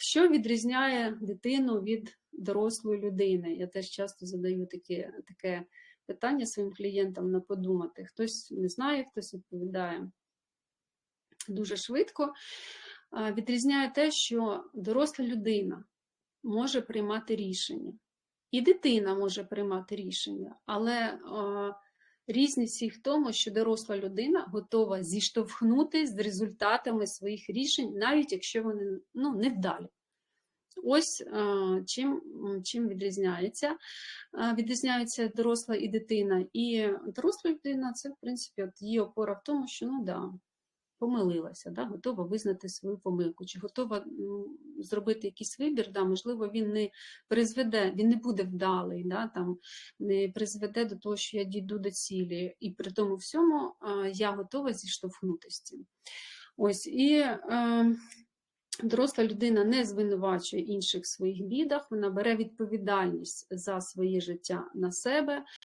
Що відрізняє дитину від дорослої людини? Я теж часто задаю таке, таке питання своїм клієнтам на подумати. Хтось не знає, хтось відповідає дуже швидко. Відрізняє те, що доросла людина може приймати рішення, і дитина може приймати рішення, але різність їх в тому, що доросла людина готова зіштовхнутися з результатами своїх рішень, навіть якщо вони ну, невдалі. Ось а, чим, чим відрізняється. А, Відрізняється доросла і дитина. І доросла людина це, в принципі, от її опора в тому, що ну да, помилилася, да, готова визнати свою помилку, чи готова зробити якийсь вибір, да, можливо, він не призведе, він не буде вдалий, да, там, не призведе до того, що я дійду до цілі, і при тому всьому я готова зіштовхнутися з цим. Ось, і е, доросла людина не звинувачує інших в своїх бідах, вона бере відповідальність за своє життя на себе,